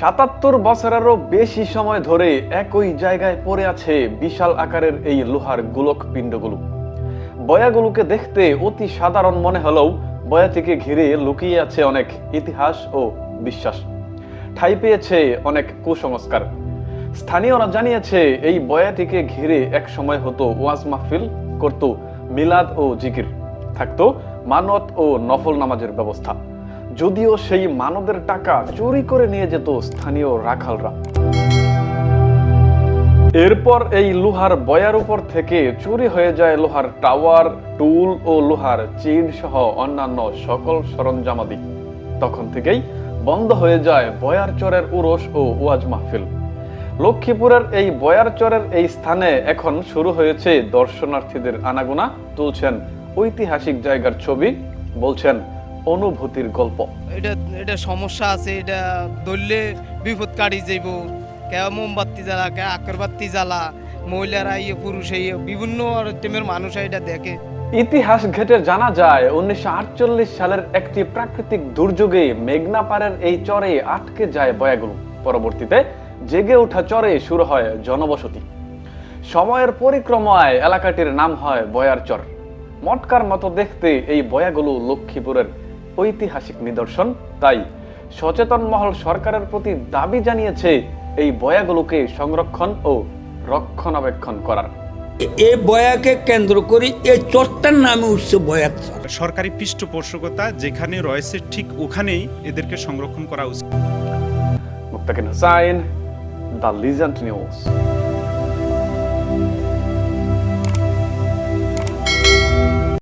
সাতাত্তর বছরেরও বেশি সময় ধরে একই জায়গায় পড়ে আছে বিশাল আকারের এই লোহার গোলক পিণ্ডগুলো। বয়াগুলোকে দেখতে অতি সাধারণ মনে হলেও বয়া থেকে ঘিরে লুকিয়ে আছে অনেক ইতিহাস ও বিশ্বাস। ঠাই পেয়েছে অনেক কুসংস্কার। স্থানীয়রা জানিয়েছে, এই বয়াটিকে ঘিরে এক সময় হতো ওয়াজ মাহফিল, করত মিলাদ ও জিকির, থাকতো মানত ও নফল নামাজের ব্যবস্থা। যদিও সেই মানবের টাকা চুরি করে নিয়ে যেত স্থানীয় রাখালরা। এরপর এই লোহার বয়ার উপর থেকে চুরি হয়ে যায় লোহার টাওয়ার, টুল ও লোহার চেইন সহ অন্যান্য সকল সরঞ্জামাদি তখন থেকেই বন্ধ হয়ে যায় বয়ার চরের উরস ও ওয়াজ মাহফিল। লক্ষ্মীপুরের এই বয়ার চরের এই স্থানে এখন শুরু হয়েছে দর্শনার্থীদের আনাগোনা, তুলছেন ঐতিহাসিক জায়গার ছবি, বলছেন অনুভূতির গল্প। এটা এটা সমস্যা আছে এটা ধরলে বিপদ কাটি যাইব। কে মোমবাতি জ্বালা কে আকরবাতি জ্বালা মহিলারা ইয়ে পুরুষ ইয়ে বিভিন্ন টিমের মানুষ এটা দেখে। ইতিহাস ঘেটে জানা যায় উনিশশো সালের একটি প্রাকৃতিক দুর্যোগে মেঘনাপাড়ের এই চরে আটকে যায় বয়াগুলো। পরবর্তীতে জেগে ওঠা চরে শুরু হয় জনবসতি। সময়ের পরিক্রমায় এলাকাটির নাম হয় বয়ার চর। মটকার মতো দেখতে এই বয়াগুলো লক্ষ্মীপুরের ঐতিহাসিক নিদর্শন। তাই সচেতন মহল সরকারের প্রতি দাবি জানিয়েছে এই বয়াগুলোকে সংরক্ষণ ও রক্ষণাবেক্ষণ করার। এই বয়াকে কেন্দ্র করে এই চরটার নামে উঠছে চর সরকারি পৃষ্ঠপোষকতা যেখানে রয়েছে ঠিক ওখানেই এদেরকে সংরক্ষণ করা উচিত। Muktakin Hussain the legend news.